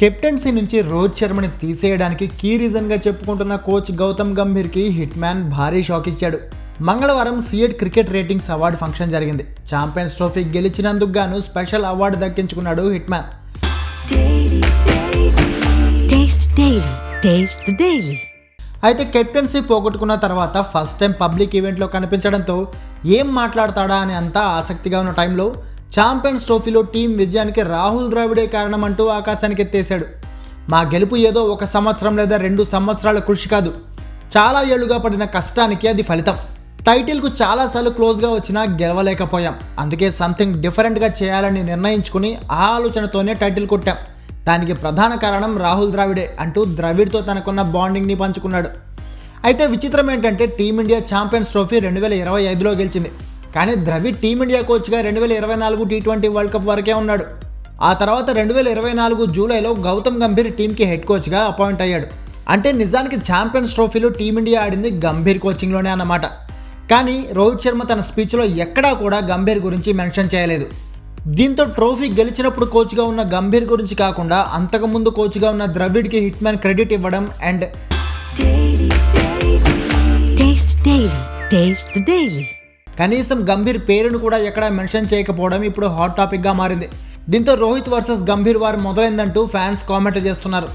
Captaincy నుంచి రోహిత్ శర్మని తీసేయడానికి key రీజన్గా చెప్పుకుంటున్న కోచ్ గౌతమ్ గంభీర్కి హిట్ మ్యాన్ భారీ షాక్ ఇచ్చాడు. మంగళవారం CEAT cricket ratings award function జరిగింది. ఛాంపియన్స్ ట్రోఫీ గెలిచినందుకు గాను స్పెషల్ అవార్డు దక్కించుకున్నాడు హిట్ మ్యాన్. అయితే కెప్టెన్సీ పోగొట్టుకున్న తర్వాత ఫస్ట్ టైం పబ్లిక్ ఈవెంట్లో కనిపించడంతో ఏం మాట్లాడతాడా అని అంతా ఆసక్తిగా ఉన్న టైంలో ఛాంపియన్స్ ట్రోఫీలో టీం విజయానికి రాహుల్ ద్రావిడే కారణం అంటూ ఆకాశానికి ఎత్తేశాడు. మా గెలుపు ఏదో ఒక సంవత్సరం లేదా రెండు సంవత్సరాల కృషి కాదు. చాలా ఏళ్ళుగా పడిన కష్టానికి అది ఫలితం. టైటిల్కు చాలాసార్లు క్లోజ్గా వచ్చినా గెలవలేకపోయాం. అందుకే సంథింగ్ డిఫరెంట్గా చేయాలని నిర్ణయించుకుని ఆ ఆలోచనతోనే టైటిల్ కొట్టాం. దానికి ప్రధాన కారణం రాహుల్ ద్రావిడే అంటూ ద్రవిడ్తో తనకున్న బాండింగ్ని పంచుకున్నాడు. అయితే విచిత్రం ఏంటంటే టీమిండియా ఛాంపియన్స్ ట్రోఫీ రెండు వేల ఇరవై ఐదులో గెలిచింది. కానీ ద్రవిడ్ టీమిండియా కోచ్గా రెండు వేల ఇరవై నాలుగు టీ ట్వంటీ వరల్డ్ కప్ వరకే ఉన్నాడు. ఆ తర్వాత రెండు వేల ఇరవై నాలుగు జూలైలో గౌతమ్ గంభీర్ టీంకి హెడ్ కోచ్గా అపాయింట్ అయ్యాడు. అంటే నిజానికి ఛాంపియన్స్ ట్రోఫీలో టీమిండియా ఆడింది గంభీర్ కోచింగ్లోనే అన్నమాట. కానీ రోహిత్ శర్మ తన స్పీచ్లో ఎక్కడా కూడా గంభీర్ గురించి మెన్షన్ చేయలేదు. దీంతో ట్రోఫీ గెలిచినప్పుడు కోచ్గా ఉన్న గంభీర్ గురించి కాకుండా అంతకుముందు కోచ్గా ఉన్న ద్రవిడ్కి హిట్ మ్యాన్ క్రెడిట్ ఇవ్వడం అండ్ కనీసం గంభీర్ పేరును కూడా ఎక్కడా మెన్షన్ చేయకపోవడం ఇప్పుడు హాట్ టాపిక్గా మారింది. దీంతో రోహిత్ వర్సెస్ గంభీర్ వారు మొదలైందంటూ ఫ్యాన్స్ కామెంట్ చేస్తున్నారు.